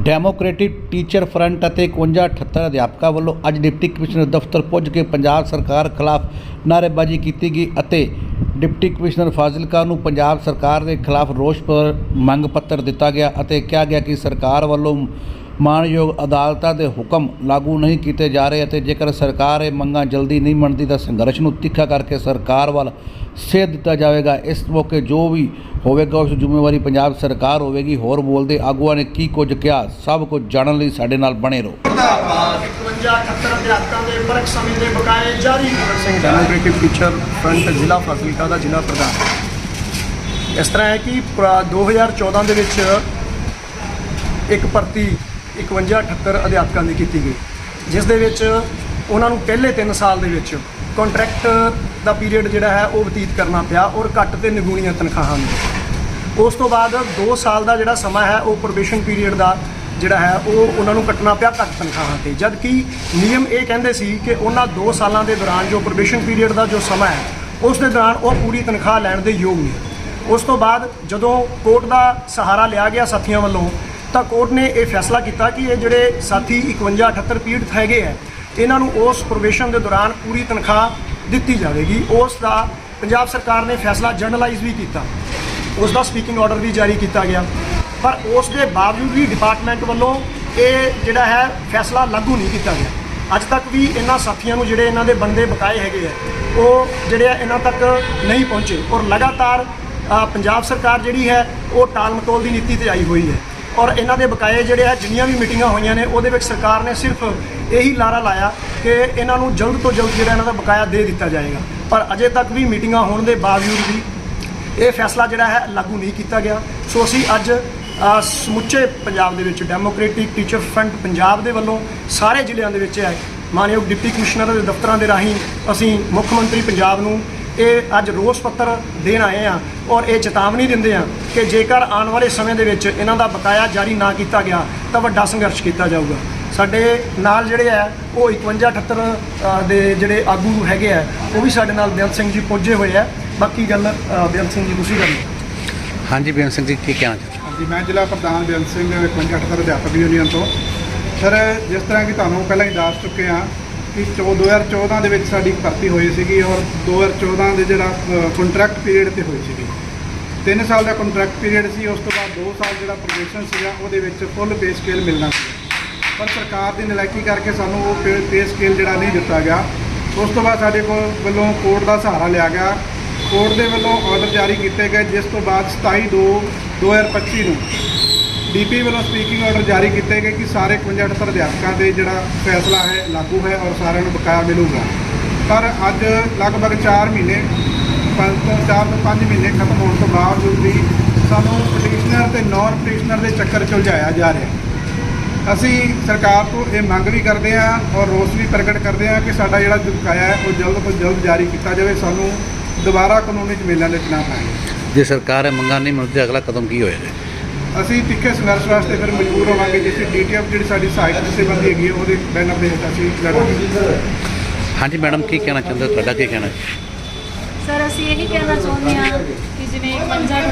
Democratic teacher front ਅਤੇ 5178 ਅਧਿਆਪਕਾਂ ਵੱਲੋਂ ਅੱਜ ਡਿਪਟੀ ਕਮਿਸ਼ਨਰ ਦਫ਼ਤਰ ਪੁੱਜ ਕੇ ਪੰਜਾਬ ਸਰਕਾਰ ਖਿਲਾਫ ਨਾਅਰੇਬਾਜ਼ੀ ਕੀਤੀ ਗਈ ਅਤੇ ਡਿਪਟੀ ਕਮਿਸ਼ਨਰ ਫਾਜ਼ਿਲਕਾ ਨੂੰ ਪੰਜਾਬ ਸਰਕਾਰ ਦੇ ਖਿਲਾਫ ਰੋਸ ਮੰਗ ਪੱਤਰ ਦਿੱਤਾ ਗਿਆ ਅਤੇ ਕਿਹਾ ਗਿਆ ਕਿ ਸਰਕਾਰ ਵੱਲੋਂ ਮਾਣਯੋਗ ਅਦਾਲਤਾਂ ਦੇ ਹੁਕਮ ਲਾਗੂ ਨਹੀਂ ਕੀਤੇ ਜਾ ਰਹੇ ਅਤੇ ਜੇਕਰ ਸਰਕਾਰ ਇਹ ਮੰਗਾਂ ਜਲਦੀ ਨਹੀਂ ਮੰਨਦੀ ਤਾਂ ਸੰਘਰਸ਼ ਨੂੰ ਤਿੱਖਾ ਕਰਕੇ ਸਰਕਾਰ ਵੱਲ ਸੇਧ ਦਿੱਤਾ ਜਾਵੇਗਾ। ਇਸ ਮੌਕੇ ਜੋ ਵੀ ਹੋਵੇਗਾ ਉਸ ਦੀ ਜ਼ਿੰਮੇਵਾਰੀ ਪੰਜਾਬ ਸਰਕਾਰ ਹੋਵੇਗੀ। ਹੋਰ ਬੋਲਦੇ ਆਗੂਆਂ ਨੇ ਕੀ ਕੁਝ ਕਿਹਾ ਸਭ ਕੁਝ ਜਾਣਨ ਲਈ ਸਾਡੇ ਨਾਲ ਬਣੇ ਰਹੋ। 51 78 ਅਧਿਆਪਕਾਂ ਦੇ ਪਰਖ ਸਮੇਂ ਦੇ ਬਕਾਏ ਜਾਰੀ। ਸਿੰਘ ਡੈਮੋਕ੍ਰੈਟਿਕ ਟੀਚਰ ਫਰੰਟ ਜ਼ਿਲ੍ਹਾ ਫਾਜ਼ਿਲਕਾ ਦਾ ਜ਼ਿਲ੍ਹਾ ਪ੍ਰਧਾਨ। ਇਸ ਤਰ੍ਹਾਂ ਹੈ ਕਿ ਪੁਰਾ- 2014 ਦੇ ਵਿੱਚ ਇੱਕ ਭਰਤੀ 51 78 ਅਧਿਆਪਕਾਂ ਦੀ ਕੀਤੀ ਗਈ, ਜਿਸ ਦੇ ਵਿੱਚ ਉਹਨਾਂ ਨੂੰ ਪਹਿਲੇ 3 ਸਾਲ ਦੇ ਵਿੱਚ ਕੰਟਰੈਕਟ ਦਾ ਪੀਰੀਅਡ ਜਿਹੜਾ ਹੈ ਉਹ ਬਤੀਤ ਕਰਨਾ ਪਿਆ ਔਰ ਘੱਟ ਤੇ ਨਿਗੂਣੀਆਂ ਤਨਖਾਹਾਂ ਨੇ। ਉਸ ਤੋਂ ਬਾਅਦ 2 ਸਾਲ ਦਾ ਜਿਹੜਾ ਸਮਾਂ ਹੈ, ਉਹ ਪ੍ਰੋਬੇਸ਼ਨ ਪੀਰੀਅਡ ਦਾ ਜਿਹੜਾ ਹੈ, ਉਹ ਉਹਨਾਂ ਨੂੰ ਕੱਟਣਾ ਪਿਆ ਘੱਟ ਤਨਖਾਹਾਂ ਤੇ। ਜਦ ਕਿ ਨਿਯਮ ਇਹ ਕਹਿੰਦੇ ਸੀ ਕਿ ਉਹਨਾਂ 2 ਸਾਲਾਂ ਦੇ ਦੌਰਾਨ ਜੋ ਪ੍ਰੋਬੇਸ਼ਨ ਪੀਰੀਅਡ ਦਾ ਜੋ ਸਮਾਂ ਹੈ, ਉਸ ਦੇ ਦੌਰਾਨ ਉਹ ਪੂਰੀ ਤਨਖਾਹ ਲੈਣ ਦੇ ਯੋਗ ਨੇ। ਉਸ ਤੋਂ ਬਾਅਦ ਜਦੋਂ ਕੋਰਟ ਦਾ ਸਹਾਰਾ ਲਿਆ ਗਿਆ ਸਾਥੀਆਂ ਵੱਲੋਂ ਤਾਂ ਕੋਰਟ ਨੇ ਇਹ ਫੈਸਲਾ ਕੀਤਾ ਕਿ ਇਹ ਜਿਹੜੇ ਸਾਥੀ 51 78 ਪੀੜਤ ਹੈਗੇ ਆ, ਇਹਨਾਂ ਨੂੰ ਉਸ ਪ੍ਰੋਬੇਸ਼ਨ ਦੇ ਦੌਰਾਨ ਪੂਰੀ ਤਨਖਾਹ ਦਿੱਤੀ ਜਾਵੇਗੀ। ਉਸ ਦਾ ਪੰਜਾਬ ਸਰਕਾਰ ਨੇ ਫੈਸਲਾ ਜਰਨਲਾਈਜ਼ ਵੀ ਕੀਤਾ। ਉਸ ਦਾ ਸਪੀਕਿੰਗ ਆਰਡਰ ਵੀ ਜਾਰੀ ਕੀਤਾ ਗਿਆ। ਪਰ ਉਸ ਦੇ ਬਾਵਜੂਦ ਵੀ ਡਿਪਾਰਟਮੈਂਟ ਵੱਲੋਂ ਇਹ ਜਿਹੜਾ ਹੈ ਫੈਸਲਾ ਲਾਗੂ ਨਹੀਂ ਕੀਤਾ ਗਿਆ। ਅੱਜ ਤੱਕ ਵੀ ਇਹਨਾਂ ਸਾਥੀਆਂ ਨੂੰ ਜਿਹੜੇ ਇਹਨਾਂ ਦੇ ਬੰਦੇ ਬਕਾਏ ਹੈਗੇ ਆ, ਉਹ ਜਿਹੜੇ ਇਹਨਾਂ ਤੱਕ ਨਹੀਂ ਪਹੁੰਚੇ। ਔਰ ਲਗਾਤਾਰ ਪੰਜਾਬ ਸਰਕਾਰ ਜਿਹੜੀ ਹੈ, ਉਹ ਟਾਲ ਮਟੋਲ ਦੀ ਨੀਤੀ ਤੇ ਆਈ ਹੋਈ ਹੈ। ਔਰ ਇਹਨਾਂ ਦੇ ਬਕਾਏ ਜਿਹੜੇ ਆ, ਜਿੰਨੀਆਂ ਵੀ ਮੀਟਿੰਗਾਂ ਹੋਈਆਂ ਨੇ, ਉਹਦੇ ਵਿੱਚ ਸਰਕਾਰ ਨੇ ਸਿਰਫ ਇਹੀ ਲਾਰਾ ਲਾਇਆ ਕਿ ਇਹਨਾਂ ਨੂੰ ਜਲਦ ਤੋਂ ਜਲਦ ਜਿਹੜਾ ਇਹਨਾਂ ਦਾ ਬਕਾਇਆ ਦੇ ਦਿੱਤਾ ਜਾਏਗਾ। ਪਰ ਅਜੇ ਤੱਕ ਵੀ ਮੀਟਿੰਗਾਂ ਹੋਣ ਦੇ ਬਾਵਜੂਦ ਵੀ ਇਹ ਫੈਸਲਾ ਜਿਹੜਾ ਹੈ, ਲਾਗੂ ਨਹੀਂ ਕੀਤਾ ਗਿਆ। ਸੋ ਅਸੀਂ ਅੱਜ ਸਮੁੱਚੇ ਪੰਜਾਬ ਦੇ ਵਿੱਚ ਡੈਮੋਕ੍ਰੈਟਿਕ ਟੀਚਰ ਫਰੰਟ ਪੰਜਾਬ ਦੇ ਵੱਲੋਂ ਸਾਰੇ ਜ਼ਿਲ੍ਹਿਆਂ ਦੇ ਵਿੱਚ ਹੈ। ਮਾਨਯੋਗ ਡਿਪਟੀ ਕਮਿਸ਼ਨਰ ਦੇ ਦਫ਼ਤਰਾਂ ਦੇ ਰਾਹੀਂ ਅਸੀਂ ਮੁੱਖ ਮੰਤਰੀ ਪੰਜਾਬ ਨੂੰ ਇਹ ਅੱਜ ਰੋਸ ਪੱਤਰ ਦੇਣ ਆਏ ਆ ਔਰ ਇਹ ਚੇਤਾਵਨੀ ਦਿੰਦੇ ਆ ਕਿ ਜੇਕਰ ਆਉਣ ਵਾਲੇ ਸਮੇਂ ਦੇ ਵਿੱਚ ਇਹਨਾਂ ਦਾ ਬਕਾਇਆ ਜਾਰੀ ਨਾ ਕੀਤਾ ਗਿਆ ਤਾਂ ਵੱਡਾ ਸੰਘਰਸ਼ ਕੀਤਾ ਜਾਊਗਾ। ਸਾਡੇ ਨਾਲ ਜਿਹੜੇ ਆ ਉਹ 51 78 ਅ, ਦੇ ਜਿਹੜੇ ਆਗੂ ਹੈਗੇ ਆ ਉਹ ਵੀ ਸਾਡੇ ਨਾਲ ਬੇਅੰਤ ਸਿੰਘ ਜੀ ਪੁੱਜੇ ਹੋਏ ਆ। ਬਾਕੀ ਗੱਲ ਬੇਅੰਤ ਸਿੰਘ ਜੀ ਤੁਸੀਂ ਕਰਨੀ ਹਾਂਜੀ ਬੇਨ ਸਿੰਘ ਜੀ ਕੀ ਕਹਿਣਾ ਚਾਹੁੰਦੇ ਹਾਂਜੀ ਮੈਂ ਜ਼ਿਲ੍ਹਾ ਪ੍ਰਧਾਨ ਬੇਅੰਤ ਸਿੰਘ 58 ਅਧਿਆਪਕ ਯੂਨੀਅਨ ਤੋਂ। ਸਰ ਜਿਸ ਤਰ੍ਹਾਂ ਕਿ ਤੁਹਾਨੂੰ ਪਹਿਲਾਂ ਹੀ ਦੱਸ ਚੁੱਕੇ ਹਾਂ ਕਿ ਚੌ- 2014 ਦੇ ਵਿੱਚ ਸਾਡੀ ਭਰਤੀ ਹੋਈ ਸੀਗੀ ਔਰ 2014 ਦੇ ਜਿਹੜਾ ਕੰਟਰੈਕਟ ਪੀਰੀਅਡ ਤੇ ਹੋਈ ਸੀਗੀ। 3 ਸਾਲ ਦਾ ਕੰਟਰੈਕਟ ਪੀਰੀਅਡ ਸੀ, ਉਸ ਤੋਂ ਬਾਅਦ 2 ਸਾਲ ਜਿਹੜਾ ਪ੍ਰੋਬੇਸ਼ਨ ਸੀਗਾ, ਉਹਦੇ ਵਿੱਚ ਫੁੱਲ ਪੇ ਸਕੇਲ ਮਿਲਣਾ ਸੀ। ਪਰ ਸਰਕਾਰ ਦੀ ਨਲਾਇਕੀ ਕਰਕੇ ਸਾਨੂੰ ਉਹ ਪੇ ਸਕੇਲ ਜਿਹੜਾ ਨਹੀਂ ਦਿੱਤਾ ਗਿਆ। ਉਸ ਤੋਂ ਬਾਅਦ ਸਾਡੇ ਕੋਲ ਵੱਲੋਂ ਕੋਰਟ ਦਾ ਸਹਾਰਾ ਲਿਆ ਗਿਆ। ਕੋਰਟ ਦੇ ਵੱਲੋਂ ਆਰਡਰ ਜਾਰੀ ਕੀਤੇ ਗਏ, ਜਿਸ ਤੋਂ ਬਾਅਦ 27 2 2025 ਨੂੰ ਡੀਪੀ ਵੱਲੋਂ ਸਪੀਕਿੰਗ ਆਰਡਰ ਜਾਰੀ ਕੀਤੇ ਗਏ ਕਿ ਸਾਰੇ 51 ਅਧਿਆਪਕਾਂ ਦੇ ਜਿਹੜਾ ਫੈਸਲਾ ਹੈ, ਲਾਗੂ ਹੈ ਔਰ ਸਾਰਿਆਂ ਨੂੰ ਬਕਾਇਆ ਮਿਲੂਗਾ। ਪਰ ਅੱਜ ਲਗਭਗ 4 ਮਹੀਨੇ, ਪੰਜ ਤੋਂ 4 ਤੋਂ 5 ਮਹੀਨੇ ਖਤਮ ਹੋਣ ਤੋਂ ਬਾਵਜੂਦ ਵੀ ਸਾਨੂੰ ਪਟੀਸ਼ਨਰ ਤੇ ਨਾਨ ਪਟੀਸ਼ਨਰ ਦੇ ਚੱਕਰ 'ਚ ਉਲਝਾਇਆ ਜਾ ਰਿਹਾ ਅਸੀਂ ਸਰਕਾਰ ਤੋਂ ਇਹ ਮੰਗ ਵੀ ਕਰਦੇ ਹਾਂ ਔਰ ਰੋਸ ਵੀ ਪ੍ਰਗਟ ਕਰਦੇ ਹਾਂ ਕਿ ਸਾਡਾ ਜਿਹੜਾ ਬਕਾਇਆ ਹੈ, ਉਹ ਜਲਦ ਤੋਂ ਜਲਦ ਜਾਰੀ ਕੀਤਾ ਜਾਵੇ। ਸਾਨੂੰ ਦੁਬਾਰਾ ਕਾਨੂੰਨੀ ਝਮੇਲਿਆਂ ਦੇ ਚ ਨਾ ਪਾਏ ਜੇ ਸਰਕਾਰ ਇਹ ਮੰਗਾਂ ਨਹੀਂ ਮੰਨਦੀ, ਅਗਲਾ ਕਦਮ ਕੀ ਹੋਏਗਾ ਅਸੀਂ ਤਿੱਖੇ ਸੰਘਰਸ਼ ਵਾਸਤੇ ਫਿਰ ਮਜਬੂਰ ਹੋਵਾਂਗੇ ਜਿਸ ਡੀਟੀਐਫ ਜਿਹੜੀ ਸਾਡੀ ਸਹਾਇਤਾ ਜਥੇਬੰਦੀ ਹੈਗੀ ਹੈ ਉਹਦੇ ਬੈਨਰ ਦੇ ਹੇਠ ਅਸੀਂ ਲੜਾਂਗੇ। ਹਾਂਜੀ ਮੈਡਮ ਕੀ ਕਹਿਣਾ ਚਾਹੁੰਦੇ ਹੋ? ਤੁਹਾਡਾ ਕੀ ਕਹਿਣਾ ਸਰ ਅਸੀਂ ਇਹੀ ਕਹਿਣਾ ਚਾਹੁੰਦੇ ਹਾਂ ਕਿ ਜਿਵੇਂ 50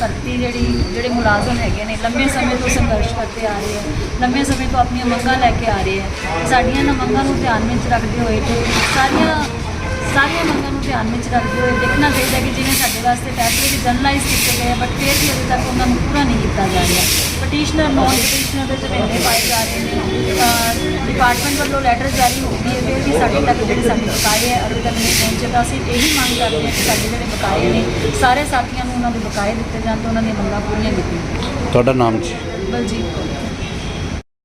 ਭਰਤੀ ਜਿਹੜੀ ਜਿਹੜੇ ਮੁਲਾਜ਼ਮ ਹੈਗੇ ਨੇ ਲੰਮੇ ਸਮੇਂ ਤੋਂ ਸੰਘਰਸ਼ ਕਰਦੇ ਆ ਰਹੇ ਹੈ ਲੰਮੇ ਸਮੇਂ ਤੋਂ ਆਪਣੀਆਂ ਮੰਗਾਂ ਲੈ ਕੇ ਆ ਰਹੇ ਹੈ। ਸਾਡੀਆਂ ਇਹਨਾਂ ਮੰਗਾਂ ਨੂੰ ਧਿਆਨ ਵਿੱਚ ਰੱਖਦੇ ਹੋਏ ਤੇ ਸਾਰੀਆਂ ਸਾਰੀਆਂ ਮੰਗਾਂ ਨੂੰ ਧਿਆਨ ਵਿੱਚ ਰੱਖਦੇ ਹੋਏ ਦੇਖਣਾ ਚਾਹੀਦਾ ਕਿ ਜਿਵੇਂ ਸਾਡੇ ਵਾਸਤੇ ਫੈਸਲੇ ਵੀ ਜਰਨਲਾਈਜ਼ ਕੀਤੇ ਗਏ ਬਟ ਫਿਰ ਵੀ ਅਜੇ ਤੱਕ ਉਹਨਾਂ ਨੂੰ ਪੂਰਾ ਨਹੀਂ ਕੀਤਾ ਜਾ ਰਿਹਾ। ਪਟੀਸ਼ਨਰ ਨੌਨ ਪਟੀਸ਼ਨਰ ਦੇ ਝਵੇਲੇ ਪਾਏ ਜਾ ਰਹੇ ਨੇ। ਡਿਪਾਰਟਮੈਂਟ ਵੱਲੋਂ ਲੈਟਰ ਜਾਰੀ ਹੋ ਗਈ ਹੈ ਫਿਰ ਵੀ ਸਾਡੇ ਤੱਕ ਜਿਹੜੇ ਸਾਡੇ ਬਕਾਏ ਹੈ ਅਜੇ ਤੱਕ ਨਹੀਂ ਪਹੁੰਚੇ ਤਾਂ ਅਸੀਂ ਇਹੀ ਮੰਗ ਕਰਦੇ ਹਾਂ ਕਿ ਸਾਡੇ ਜਿਹੜੇ ਬਕਾਏ ਨੇ ਸਾਰੇ ਸਾਥੀਆਂ ਨੂੰ ਉਹਨਾਂ ਦੇ ਬਕਾਏ ਦਿੱਤੇ ਜਾਣ ਤੇ ਉਹਨਾਂ ਦੀਆਂ ਮੰਗਾਂ ਪੂਰੀਆਂ ਕੀਤੀਆਂ। ਤੁਹਾਡਾ ਨਾਮ ਜੀ? Baljit Kaur.